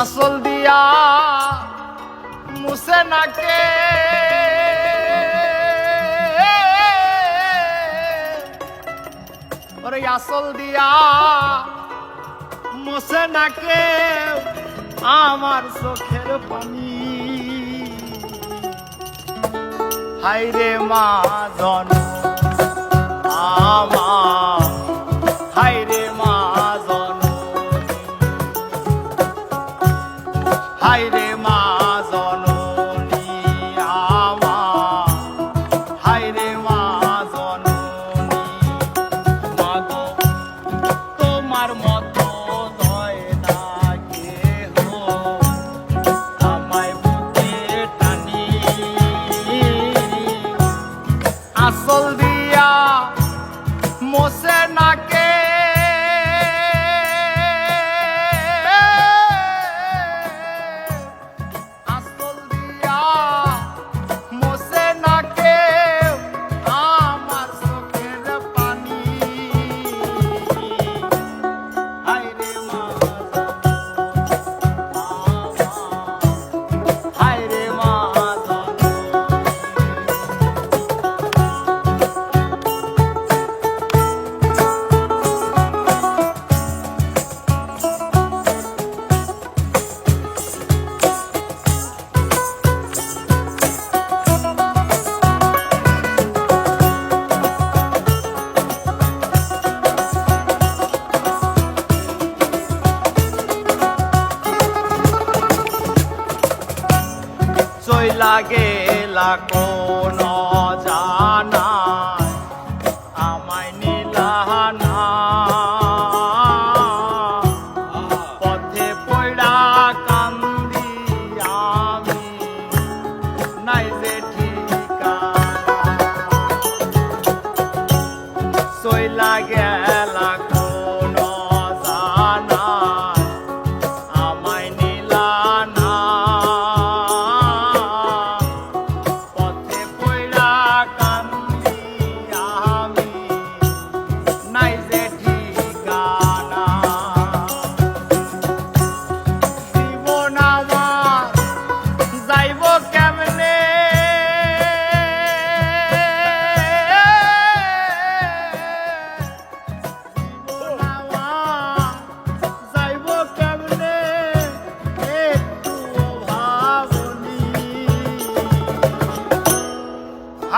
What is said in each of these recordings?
আসল দিয়া মুসে নাকে। ওরে আসল দিয়া মুসে নাকে আমার চোখের পানি। হাইরে মা জন্ম গেলা কোন জানা আমায় নীলাহানা পথে পড়া কান্দি আমি নাই যে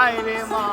হায় রে মা